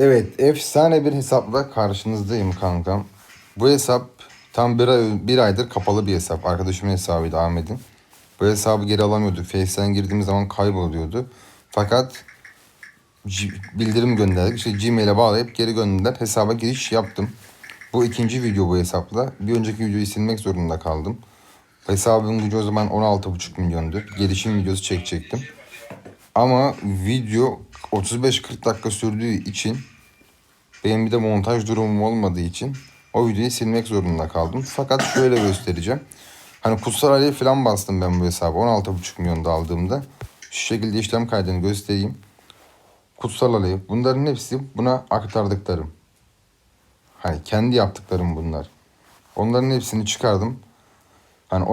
Evet, efsane bir hesapla karşınızdayım kankam. Bu hesap tam bir, ay, bir aydır kapalı bir hesap. Arkadaşımın hesabıydı Ahmet'in. Bu hesabı geri alamıyorduk. Face'ten girdiğimiz zaman kayboluyordu. Fakat bildirim gönderdik. İşte Gmail'e bağlayıp geri gönderdiler. Hesaba giriş yaptım. Bu ikinci video bu hesapla. Bir önceki videoyu silmek zorunda kaldım. Hesabın gücü o zaman 16,5 milyondu. Gelişim videosu çekecektim. Ama video 35-40 dakika sürdüğü için benim bir de montaj durumum olmadığı için o videoyu silmek zorunda kaldım. Fakat şöyle göstereceğim. Hani kutsal alev falan bastım ben bu hesabı 16,5 milyonda aldığımda. Şu şekilde işlem kaydını göstereyim. Kutsal alev bunların hepsi buna aktardıklarım. Hani kendi yaptıklarım bunlar. Onların hepsini çıkardım. Hani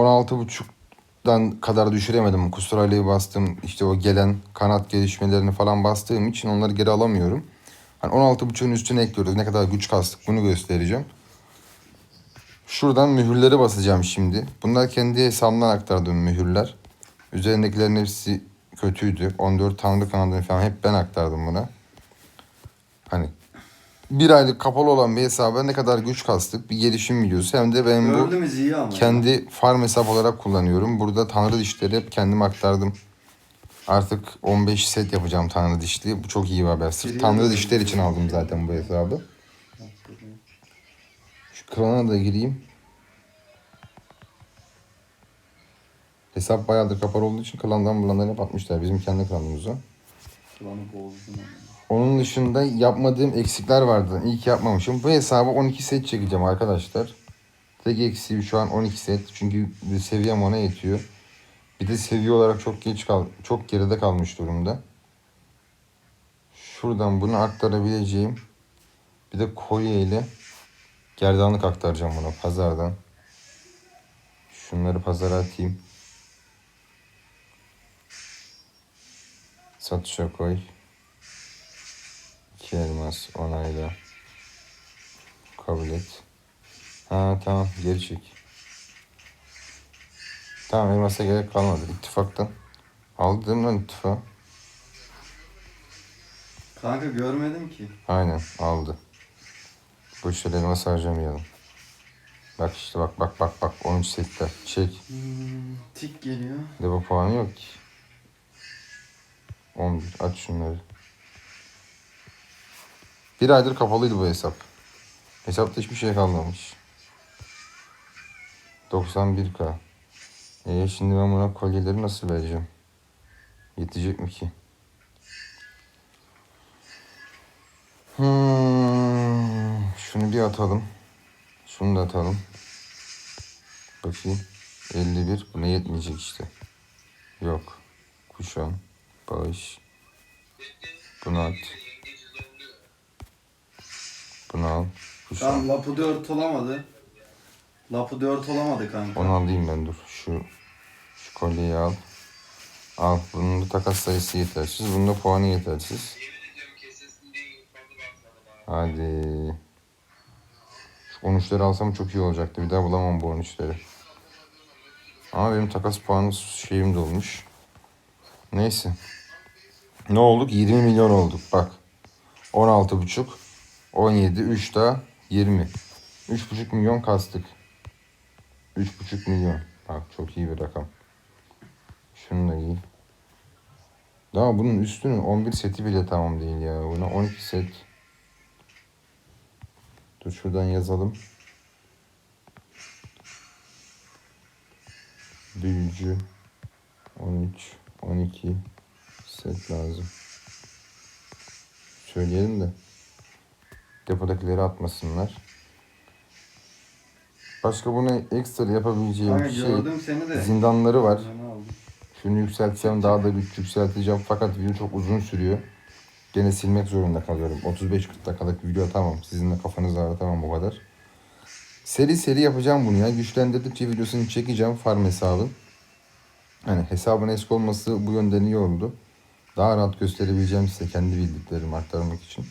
16.5'dan kadar düşüremedim. Alevi bastım. işte o gelen kanat gelişmelerini falan bastığım için onları geri alamıyorum. Hani 16.5'un üstüne ekliyoruz. Ne kadar güç kastık bunu göstereceğim. Şuradan mühürleri basacağım şimdi. Bunlar kendi hesabımdan aktardığım mühürler. Üzerindekilerin hepsi kötüydü. 14 tanrı kanadını falan hep ben aktardım buna. Hani bir aylık kapalı olan bir hesaba ne kadar güç kastık bir gelişim videosu. Hem de ben bu Gördüğümüz iyi ama. kendi farm hesap olarak kullanıyorum. Burada tanrı dişleri hep kendim aktardım. Artık 15 set yapacağım tanrı dişli. Bu çok iyi bir haber. Sırf tanrı dişler için aldım zaten bu hesabı. Şu klana da gireyim. Hesap bayağıdır kapalı olduğu için klandan bulanları hep atmışlar. Bizim kendi klanımıza. Kulağını ama. Onun dışında yapmadığım eksikler vardı. İyi ki yapmamışım. Bu hesabı 12 set çekeceğim arkadaşlar. Tek eksiği şu an 12 set. Çünkü seviyem ona yetiyor. Bir de seviye olarak çok geç kal çok geride kalmış durumda. Şuradan bunu aktarabileceğim. Bir de kolye ile gerdanlık aktaracağım buna pazardan. Şunları pazara atayım. Satışa koy. İki elmas onayla. Kabul et. Ha tamam geri çek. Tamam elmasa gerek kalmadı. İttifaktan. Aldı değil mi lan ittifak? Kanka görmedim ki. Aynen aldı. Bu işleri elmas harcamayalım. Bak işte bak bak bak bak 13 setler. Çek. Hmm, tik geliyor. Depo puanı yok ki. 11. Aç şunları. Bir aydır kapalıydı bu hesap. Hesapta hiçbir şey kalmamış. 91k. E şimdi ben buna kolyeleri nasıl vereceğim? Yetecek mi ki? Hmm, şunu bir atalım. Şunu da atalım. Bakayım. 51. Buna yetmeyecek işte. Yok. Kuşan. Bağış. Bunu at. Bunu al. Kuşan. Tamam lapı 4 olamadı. Lapı 4 olamadı kanka. Onu alayım ben dur. Şu şu kolyeyi al. Al. Bunun da takas sayısı yetersiz. Bunun da puanı yetersiz. Hadi. Şu 13'leri alsam çok iyi olacaktı. Bir daha bulamam bu 13'leri. Ama benim takas puanı şeyim de olmuş. Neyse. Ne olduk? 20 milyon olduk. Bak. 16 buçuk. 17. 3 daha 20. 3,5 milyon kastık. 3,5 milyon. Bak çok iyi bir rakam. Şunu da giy. Daha bunun üstünün 11 seti bile tamam değil ya. Buna 12 set. Dur şuradan yazalım. Büyücü 13 12 set lazım. Söyleyelim de depodakileri atmasınlar. Başka buna ekstra yapabileceğim bir şey gördüm seni de. zindanları var. Şunu yükseltsem daha da güç yükselteceğim fakat video çok uzun sürüyor. Gene silmek zorunda kalıyorum. 35-40 dakikalık video tamam. Sizin de kafanızı ağrıtamam bu kadar. Seri seri yapacağım bunu ya. Güçlendirdikçe videosunu çekeceğim farm hesabı. Hani hesabın eski olması bu yönden iyi oldu. Daha rahat gösterebileceğim size kendi bildiklerimi aktarmak için.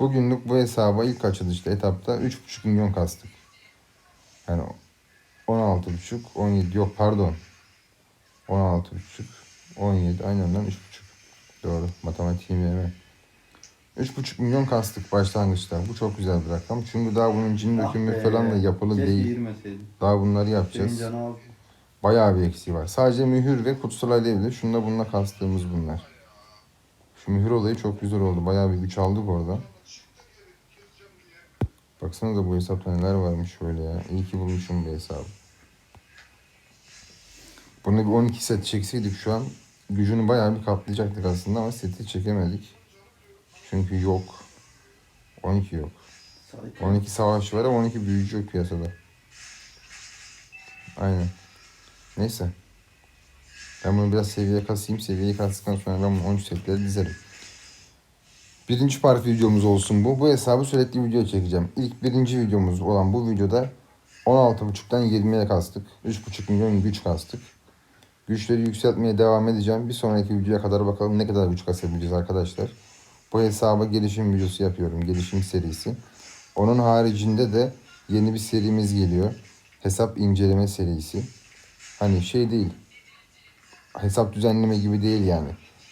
Bugünlük bu hesaba ilk açılışta etapta 3,5 milyon kastık. Yani 16,5 17 yok pardon 16 buçuk 17 aynen lan 3 buçuk doğru matematiğim yeme 3,5 milyon kastık başlangıçta. Bu çok güzel bir rakam. Çünkü daha bunun cin Ah dökümü be. falan da yapılı Keşke değil. girmeseydin. Daha bunları yapacağız. Bayağı bir eksiği var. Sadece mühür ve kutsal alevli. Şununla bununla kastığımız bunlar. Şu mühür olayı çok güzel oldu. Bayağı bir güç aldık orada. Baksana da bu hesapta neler varmış şöyle ya. İyi ki bulmuşum bu hesabı. Bunu bir 12 set çekseydik şu an gücünü bayağı bir katlayacaktık aslında ama seti çekemedik. Çünkü yok. 12 yok. Sayık. 12 savaşçı var ama 12 büyücü yok piyasada. Aynen. Neyse. Ben bunu biraz seviye kasayım. Seviyeyi kastıktan sonra ben bunu 13 setlere dizerim. Birinci part videomuz olsun bu. Bu hesabı sürekli video çekeceğim. İlk birinci videomuz olan bu videoda 16.5'tan 20'ye kastık. 3.5 milyon güç kastık. Güçleri yükseltmeye devam edeceğim. Bir sonraki videoya kadar bakalım ne kadar güç kasabileceğiz arkadaşlar. Bu hesaba gelişim videosu yapıyorum. Gelişim serisi. Onun haricinde de yeni bir serimiz geliyor. Hesap inceleme serisi. Hani şey değil. Hesap düzenleme gibi değil yani.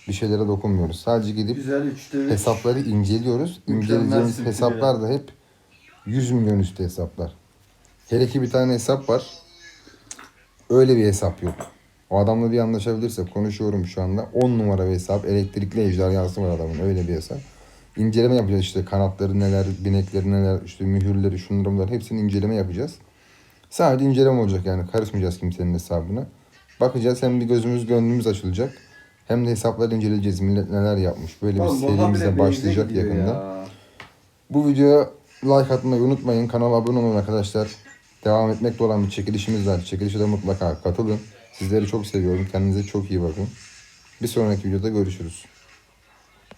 Bir şeylere dokunmuyoruz. Sadece gidip Güzel üçte üç. hesapları inceliyoruz. Mükemmel İnceleyeceğimiz hesaplar da hep 100 milyon üstü hesaplar. Hele ki bir tane hesap var. Öyle bir hesap yok. O adamla bir anlaşabilirse konuşuyorum şu anda. 10 numara bir hesap. Elektrikli ejderhası var adamın. Öyle bir hesap. İnceleme yapacağız işte. Kanatları neler, binekleri neler, işte mühürleri, şunları bunları hepsini inceleme yapacağız. Sadece inceleme olacak yani. Karışmayacağız kimsenin hesabına. Bakacağız hem bir gözümüz gönlümüz açılacak. Hem de hesapları inceleyeceğiz. Millet neler yapmış. Böyle bir Oğlum, bundan serimiz de başlayacak yakında. ya. Bu videoya like atmayı unutmayın. Kanala abone olun arkadaşlar. Devam etmekte olan bir çekilişimiz var. Çekilişe de mutlaka katılın. Sizleri çok seviyorum. Kendinize çok iyi bakın. Bir sonraki videoda görüşürüz.